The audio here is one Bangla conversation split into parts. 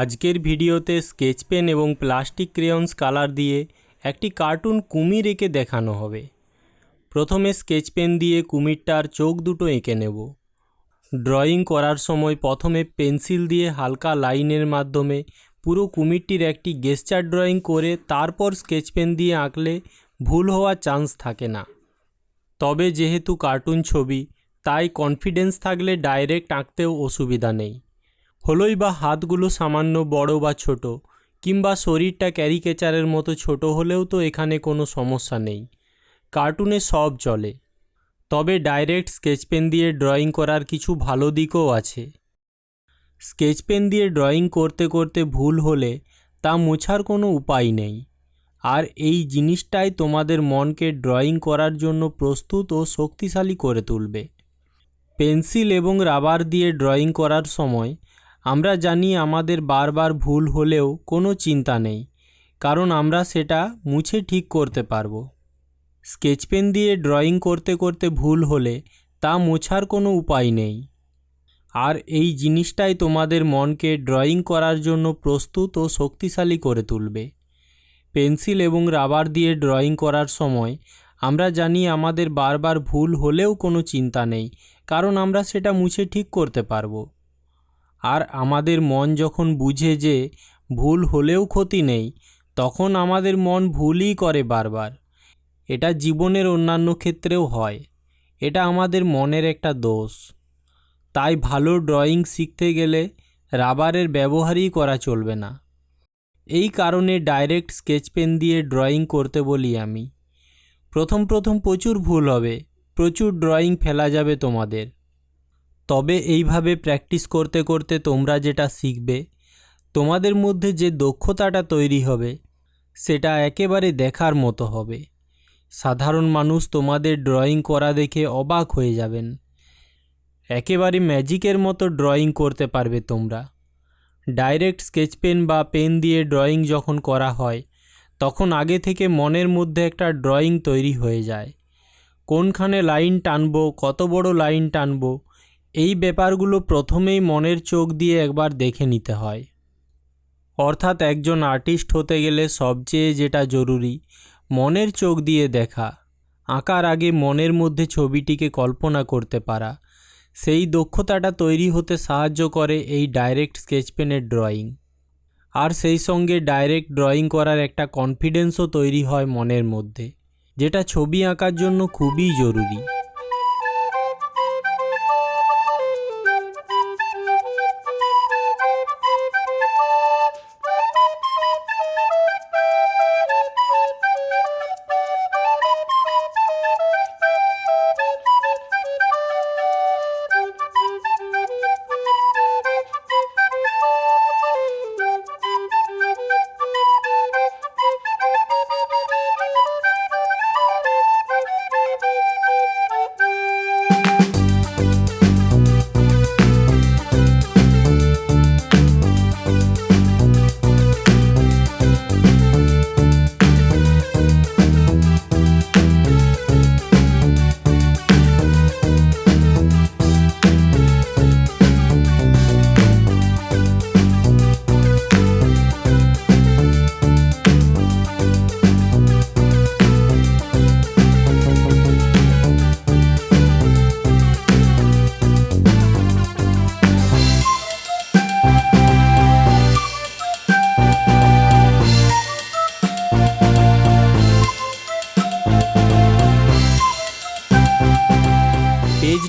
আজকের ভিডিওতে স্কেচ পেন এবং প্লাস্টিক ক্রেয়ন্স কালার দিয়ে একটি কার্টুন কুমির এঁকে দেখানো হবে। প্রথমে স্কেচ পেন দিয়ে কুমিরটার চোখ দুটো এঁকে নেব। ড্রয়িং করার সময় প্রথমে পেন্সিল দিয়ে হালকা লাইনের মাধ্যমে পুরো কুমিরটির একটি গেস্টার ড্রয়িং করে তারপর স্কেচ পেন দিয়ে আঁকলে ভুল হওয়ার চান্স থাকে না। তবে যেহেতু কার্টুন ছবি, তাই কনফিডেন্স থাকলে ডাইরেক্ট আঁকতেও অসুবিধা নেই। হলোই বা হাতগুলো সামান্য বড় বা ছোট, কিংবা শরীরটা ক্যারিকেচারের মতো ছোট হলেও তো এখানে কোনো সমস্যা নেই। কার্টুনে সব চলে। তবে ডাইরেক্ট স্কেচ পেন দিয়ে ড্রয়িং করার কিছু ভালো দিকও আছে। স্কেচ পেন দিয়ে ড্রয়িং করতে করতে ভুল হলে তা মোছার কোনো উপায় নেই। আর এই জিনিসটাই তোমাদের মনকে ড্রয়িং করার জন্য প্রস্তুত ও শক্তিশালী করে তুলবে। পেন্সিল এবং রাবার দিয়ে ড্রয়িং করার সময় আমরা জানি আমাদের বারবার ভুল হলেও কোনো চিন্তা নেই, কারণ আমরা সেটা মুছে ঠিক করতে পারব। স্কেচ পেন দিয়ে ড্রয়িং করতে করতে ভুল হলে তা মোছার কোনো উপায় নেই। আর এই জিনিসটাই তোমাদের মনকে ড্রয়িং করার জন্য প্রস্তুত ও শক্তিশালী করে তুলবে। পেন্সিল এবং রাবার দিয়ে ড্রয়িং করার সময় আমরা জানি আমাদের বারবার ভুল হলেও কোনো চিন্তা নেই, কারণ আমরা সেটা মুছে ঠিক করতে পারব। আর আমাদের মন যখন বুঝে যে ভুল হলেও ক্ষতি নেই, তখন আমাদের মন ভুলই করে বারবার। এটা জীবনের অন্যান্য ক্ষেত্রেও হয়। এটা আমাদের মনের একটা দোষ। তাই ভালো ড্রয়িং শিখতে গেলে রাবারের ব্যবহারই করা চলবে না। এই কারণে ডাইরেক্ট স্কেচ পেন দিয়ে ড্রয়িং করতে বলি আমি। প্রথম প্রথম প্রচুর ভুল হবে। প্রচুর ড্রয়িং ফেলা যাবে তোমাদের। তবে এইভাবে প্র্যাকটিস করতে করতে তোমরা যেটা শিখবে, তোমাদের মধ্যে যে দক্ষতাটা তৈরি হবে, সেটা একেবারে দেখার মতো হবে। সাধারণ মানুষ তোমাদের ড্রয়িং করা দেখে অবাক হয়ে যাবেন। একেবারে ম্যাজিকের মতো ড্রয়িং করতে পারবে তোমরা। ডাইরেক্ট স্কেচ পেন বা পেন দিয়ে ড্রয়িং যখন করা হয়, তখন আগে থেকে মনের মধ্যে একটা ড্রয়িং তৈরি হয়ে যায়। কোনখানে লাইন টানবো, কত বড় লাইন টানবো এই ব্যাপারগুলো প্রথমেই মনের চোখ দিয়ে একবার দেখে নিতে হয়। অর্থাৎ একজন আর্টিস্ট হতে গেলে সবচেয়ে যেটা জরুরি, মনের চোখ দিয়ে দেখা, আঁকার আগে মনের মধ্যে ছবিটিকে কল্পনা করতে পারা। সেই দক্ষতাটা তৈরি হতে সাহায্য করে এই ডাইরেক্ট স্কেচ পেনের ড্রয়িং। আর সেই সঙ্গে ডাইরেক্ট ড্রয়িং করার একটা কনফিডেন্সও তৈরি হয় মনের মধ্যে, যেটা ছবি আঁকার জন্য খুবই জরুরি।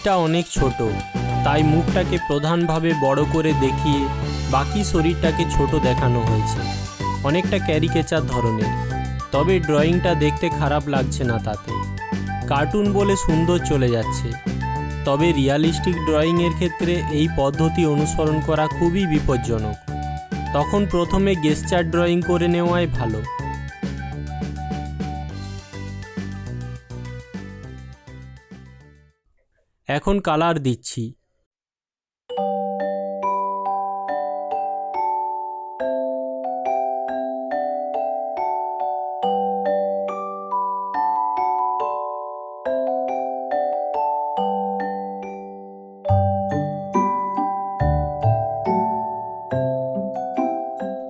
পেজটা অনেক ছোট, তাই মুখটাকে প্রধানভাবে বড় করে দেখিয়ে বাকি শরীরটাকে ছোট দেখানো হয়েছে। অনেকটা ক্যারিকেচার ধরনের, তবে ড্রয়িংটা দেখতে খারাপ লাগছে না তাতে। কার্টুন বলে সুন্দর চলে যাচ্ছে, তবে রিয়ালিস্টিক ড্রয়িংয়ের ক্ষেত্রে এই পদ্ধতি অনুসরণ করা খুবই বিপজ্জনক। তখন প্রথমে গেস্টার ড্রয়িং করে নেওয়াই ভালো। এখন কালার দিচ্ছি।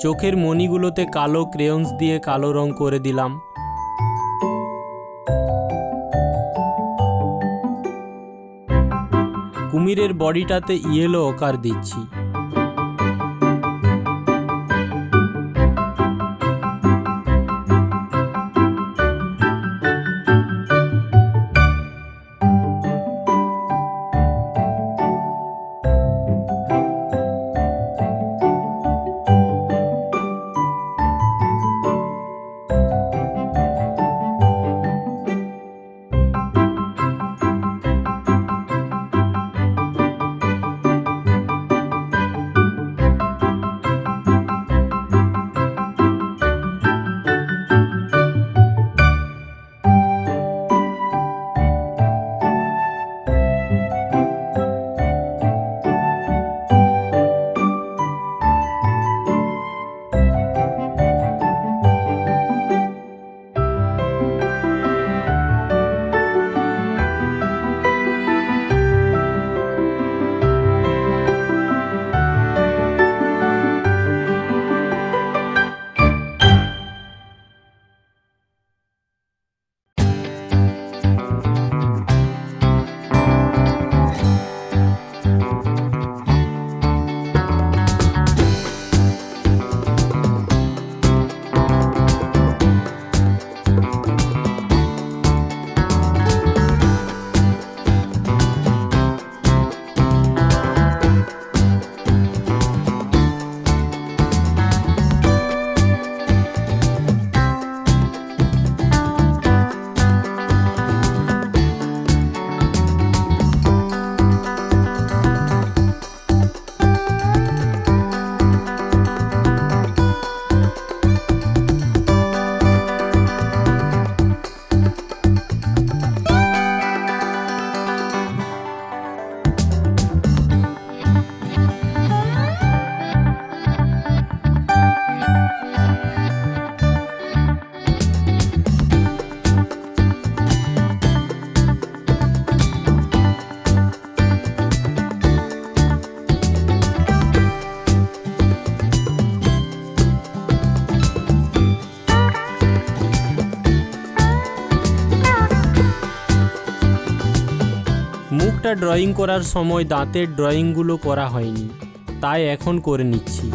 চোখের মণিগুলোতে কালো ক্রেয়ন্স দিয়ে কালো রং করে দিলাম। কুমিরের বডিটাতে ইয়েলো ওকার দিচ্ছি। মুখটা ড্রয়িং করার সময় দাঁতের ড্রয়িংগুলো করা হয়নি, তাই এখন করে নিচ্ছি।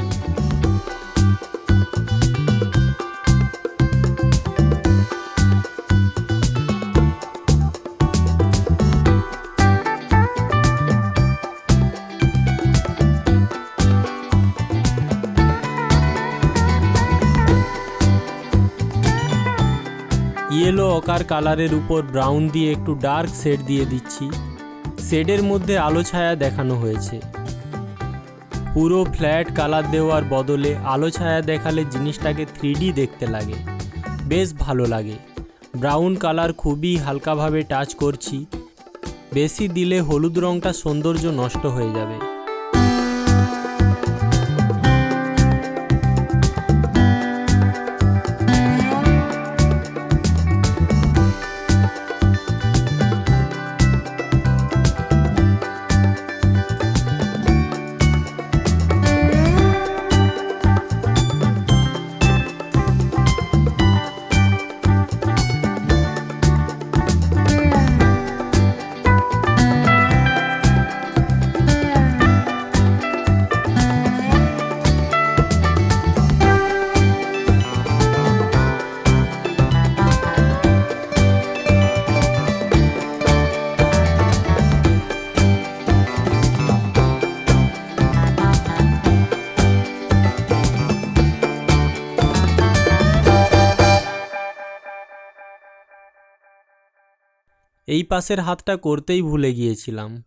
ইয়েলো অকার কালারের উপর ব্রাউন দিয়ে একটু ডার্ক শেড দিয়ে দিচ্ছি। শেডের মধ্যে আলো ছায়া দেখানো হয়েছে। পুরো ফ্ল্যাট কালার দেওয়ার বদলে আলো ছায়া দেখালে জিনিসটাকে থ্রি দেখতে লাগে। বেশ ভালো লাগে। ব্রাউন কালার খুবই হালকাভাবে টাচ করছি। বেশি দিলে হলুদ রঙটা সৌন্দর্য নষ্ট হয়ে যাবে। এই পাশের হাতটা করতেই ভুলে গিয়েছিলাম।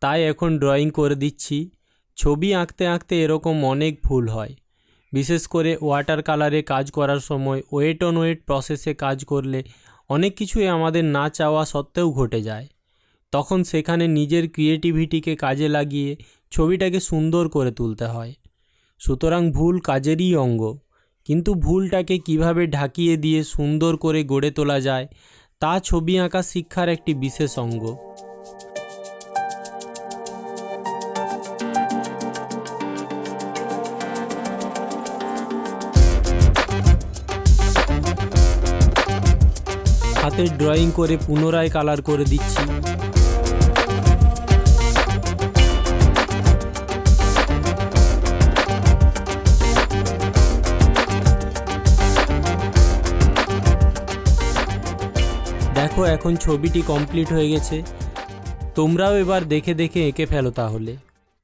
তাই এখন ড্রয়িং করে দিচ্ছি। ছবি আঁকতে আঁকতে এরকম অনেক ভুল হয়। বিশেষ করে ওয়াটার কালারে কাজ করার সময়, ওয়েট অন ওয়েট প্রসেসে কাজ করলে অনেক কিছুই আমাদের না চাওয়া সত্ত্বেও ঘটে যায়। তখন সেখানে নিজের ক্রিয়েটিভিটিকে কাজে লাগিয়ে ছবিটাকে সুন্দর করে তুলতে হয়। সুতরাং ভুল কাজেরই অঙ্গ। কিন্তু ভুলটাকে কীভাবে ঢাকিয়ে দিয়ে সুন্দর করে গড়ে তোলা যায় তা ছবি আঁকা শিক্ষার একটি বিশেষ অঙ্গ। হাতের ড্রয়িং করে পুনরায় কালার করে দিচ্ছি। দেখো এখন ছবিটি কমপ্লিট হয়ে গেছে। তোমরাও এবার দেখে দেখে এঁকে ফেলো তাহলে।